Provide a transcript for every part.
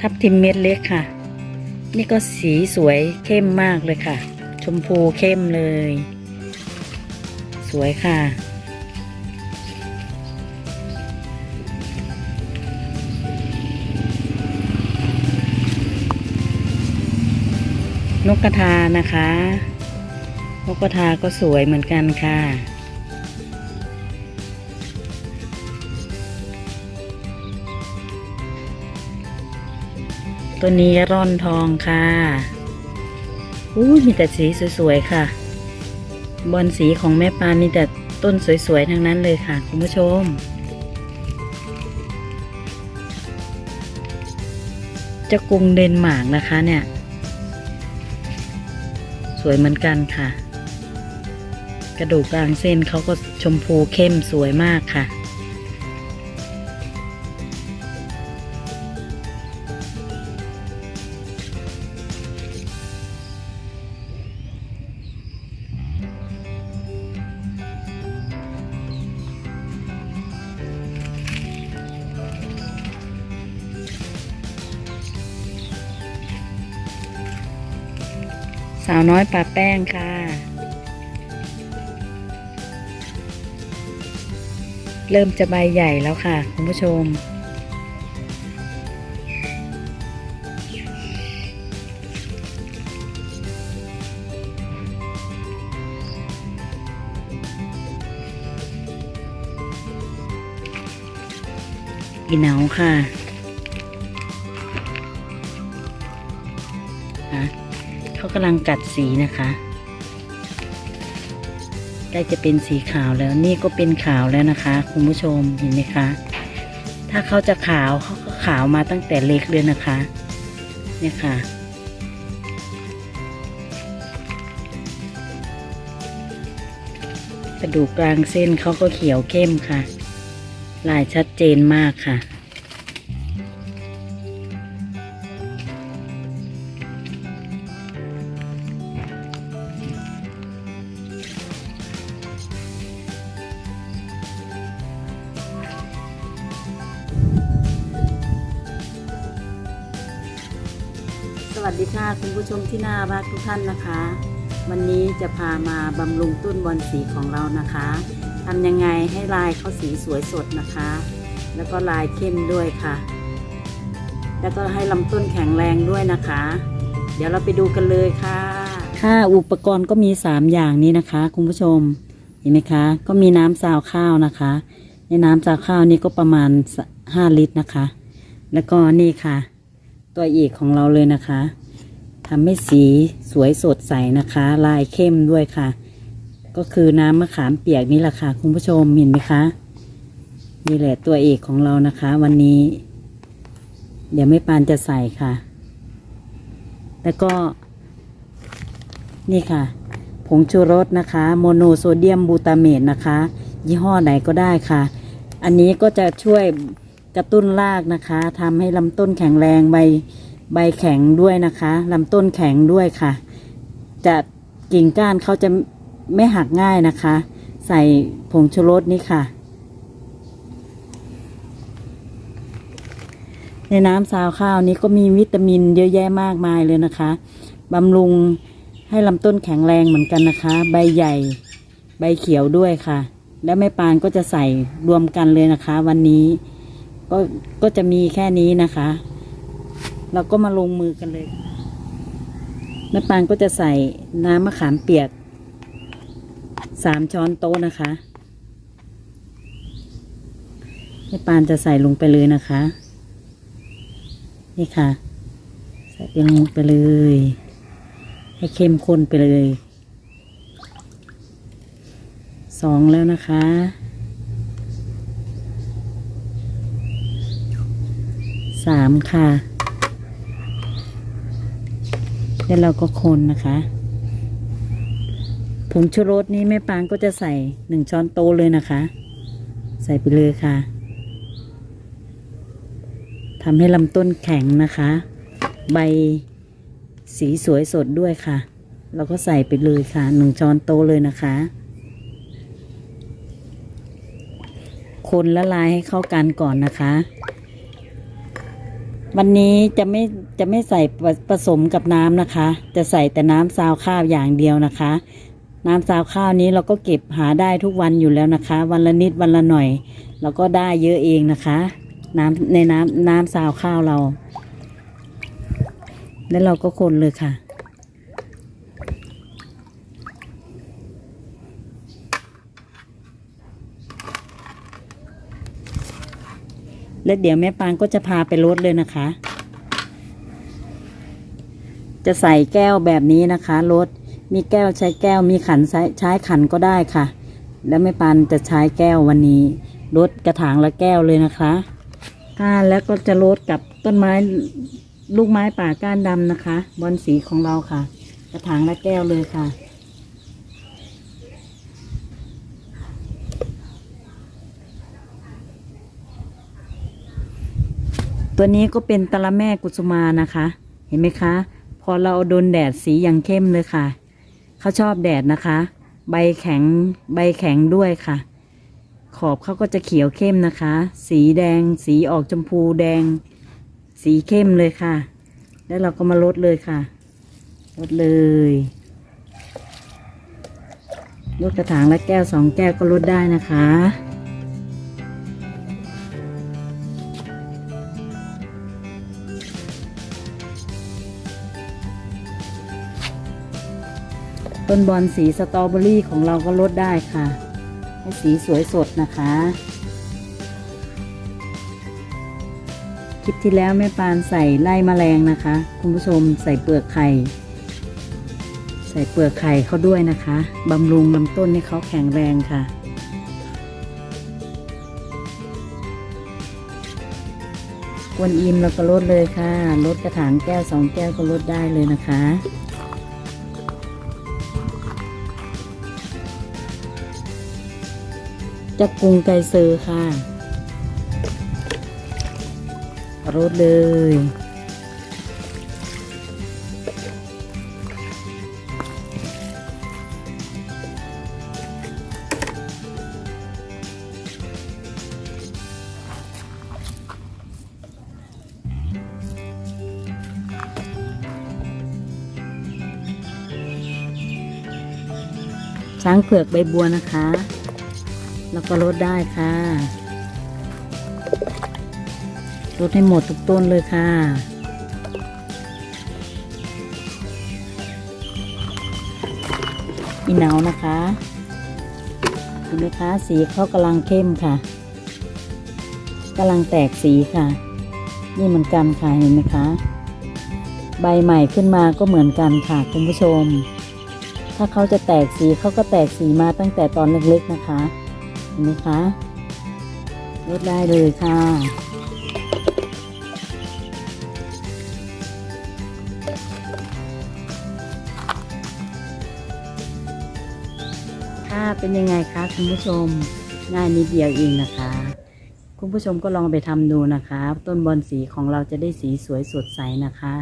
ทับทิมเม็ดเล็กค่ะ นี่ก็สีสวยเข้มมากเลยค่ะ ชมพูเข้มเลย สวยค่ะ นกกระทานะคะ นกกระทาก็สวยเหมือนกันค่ะ ตัวนี้ร่อนทองค่ะอู้มีแต่สีสวยๆค่ะ บอลสีของแม่ปานมีแต่ต้นสวยๆทั้งนั้นเลยค่ะ คุณผู้ชม จะกรุงเดนมาร์กนะคะเนี่ย สวยเหมือนกันค่ะ กระดูกกลางเส้นเขาก็ชมพูเข้มสวยมากค่ะ สาวน้อยปลาแป้งค่ะ เริ่มจะใบใหญ่แล้วค่ะ คุณผู้ชม อีเหนาค่ะ กำลังกัดสีนะคะใกล้จะเป็นสีขาวแล้วนี่ก็เป็นขาวแล้วนะคะ คุณผู้ชมเห็นไหมคะ ถ้าเขาจะขาวเขาก็ขาวมาตั้งแต่เล็กเลยนะคะ เนี่ยค่ะ กระดูกกลางเส้นเขาก็เขียวเข้มค่ะ ลายชัดเจนมากค่ะ วัสดีค่ะคุณผู้ชมที่น่ารักทุกท่านนะคะ วันนี้จะพามาบำรุงต้นบอลสีของเรานะคะทำยังไงให้ลายเขาสีสวยสดนะคะ แล้วก็ลายเข้มด้วยค่ะ แล้วก็ให้ลำต้นแข็งแรงด้วยนะคะ เดี๋ยวเราไปดูกันเลยค่ะค่ะอุปกรณ์ก็มี 3 อย่างนี้นะคะ คุณผู้ชมเห็นไหมคะ ก็มีน้ำซาวข้าวนะคะ ในน้ำซาวข้าวนี่ก็ประมาณ 5 ลิตรนะคะ แล้วก็นี่ค่ะ ตัวเอกของเราเลยนะคะทำให้สีสวยสดใสนะคะ ลายเข้มด้วยค่ะ ก็คือน้ำมะขามเปียกนี่แหละค่ะ คุณผู้ชมเห็นไหมคะนี่แหละตัวเอกของเรานะคะ วันนี้ เดี๋ยวไม่ปานจะใส่ค่ะ แล้วก็ นี่ค่ะ ผงชูรสนะคะ โมโนโซเดียมบูตาเมตนะคะ ยี่ห้อไหนก็ได้ค่ะ อันนี้ก็จะช่วย กระตุ้นรากนะคะทำให้ลำต้นแข็งแรงใบใบแข็งด้วยนะคะลำต้นแข็งด้วยค่ะ จะกิ่งก้านเขาจะไม่หักง่ายนะคะ ใส่ผงชูรสนี่ค่ะ ในน้ำซาวข้าวนี้ก็มีวิตามินเยอะแยะมากมายเลยนะคะบำรุงให้ลำต้นแข็งแรงเหมือนกันนะคะ ใบใหญ่ ใบเขียวด้วยค่ะ และแม่ปานก็จะใส่รวมกันเลยนะคะ วันนี้ ก็ก็จะมีแค่นี้นะคะ เราก็มาลงมือกันเลยแม่ปานก็จะใส่น้ำมะขามเปียกสามช้อนโต๊ะนะคะแม่ปานจะใส่ลงไปเลยนะคะ นี่ค่ะ ใส่ไปลงไปเลย ให้เข้มข้นไปเลยสองแล้วนะคะ สามค่ะ แล้วเราก็คนนะคะผงชูรสนี้แม่ปางก็จะใส่หนึ่งช้อนโต๊ะเลยนะคะ ใส่ไปเลยค่ะทำให้ลำต้นแข็งนะคะ ใบสีสวยสดด้วยค่ะ เราก็ใส่ไปเลยค่ะหนึ่งช้อนโต๊ะเลยนะคะ คนละลายให้เข้ากันก่อนนะคะ วันนี้จะไม่จะไม่ใส่ผสมกับน้ำนะคะ จะใส่แต่น้ำซาวข้าวอย่างเดียวนะคะ น้ำซาวข้าวนี้เราก็เก็บหาได้ทุกวันอยู่แล้วนะคะ วันละนิดวันละหน่อย เราก็ได้เยอะเองนะคะ น้ำในน้ำน้ำซาวข้าวเรา แล้วเราก็คนเลยค่ะ แล้วเดี๋ยวแม่ปางก็จะพาไปรถเลยนะคะ จะใส่แก้วแบบนี้นะคะรถมีแก้วใช้แก้วมีขันใช้ใช้ขันก็ได้ค่ะ แล้วแม่ปานจะใช้แก้ววันนี้รดกระถางละแก้วเลยนะคะค่ะแล้วก็จะรดกับต้นไม้ลูกไม้ป่าก้านดำนะคะ บอลสีของเราค่ะ กระถางละแก้วเลยค่ะ ตัวนี้ก็เป็นตะละแม่กุสุมานะคะ เห็นไหมคะ พอเราโดนแดดสีอย่างเข้มเลยค่ะ เขาชอบแดดนะคะ ใบแข็งใบแข็งด้วยค่ะ ขอบเขาก็จะเขียวเข้มนะคะ สีแดงสีออกชมพูแดง สีเข้มเลยค่ะ แล้วเราก็มาลดเลยค่ะ ลดเลยลดกระถางละแก้วสองแก้วก็ลดได้นะคะ ต้นบอลสีสตรอเบอรี่ของเราก็ลดได้ค่ะ ให้สีสวยสดนะคะ คลิปที่แล้วแม่ปานใส่ไล่มแมลงนะคะ คุณผู้ชมใส่เปลือกไข่ ใส่เปลือกไข่เขาด้วยนะคะบำรุงลำต้นให้เขาแข็งแรงค่ะกวนอิมเราก็ลดเลยค่ะ ลดกระถางแก้วสองแก้วก็ลดได้เลยนะคะ จะกรุงไกเซอร์ค่ะรดเลย ช้างเผือกใบบัวนะคะ แล้วก็ลดได้ค่ะลดให้หมดทุกต้นเลยค่ะอีเหนานะคะเห็นไหมคะสีเขากำลังเข้มค่ะกำลังแตกสีค่ะ นี่เหมือนกันค่ะเห็นไหมคะใบใหม่ขึ้นมาก็เหมือนกันค่ะคุณผู้ชม ถ้าเขาจะแตกสีเขาก็แตกสีมาตั้งแต่ตอนเล็กๆนะคะ ไหมคะลดได้เลยค่ะ ค่ะเป็นยังไงคะคุณผู้ชมง่ายนิดเดียวเองนะคะ คุณผู้ชมก็ลองไปทำดูนะคะ ต้นบอลสีของเราจะได้สีสวยสดใสนะคะ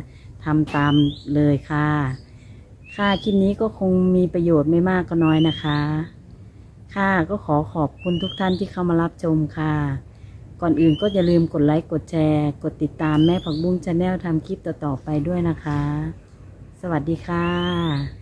ทำตามเลยค่ะ ค่ะคลิปนี้ก็คงมีประโยชน์ไม่มากก็น้อยนะคะ ค่ะก็ขอขอบคุณทุกท่านที่เข้ามารับชมค่ะ ก่อนอื่นก็อย่าลืมกดไลค์กดแชร์ กดติดตามแม่ผักบุ้งชาแนลทำคลิปต่อๆไปด้วยนะคะ สวัสดีค่ะ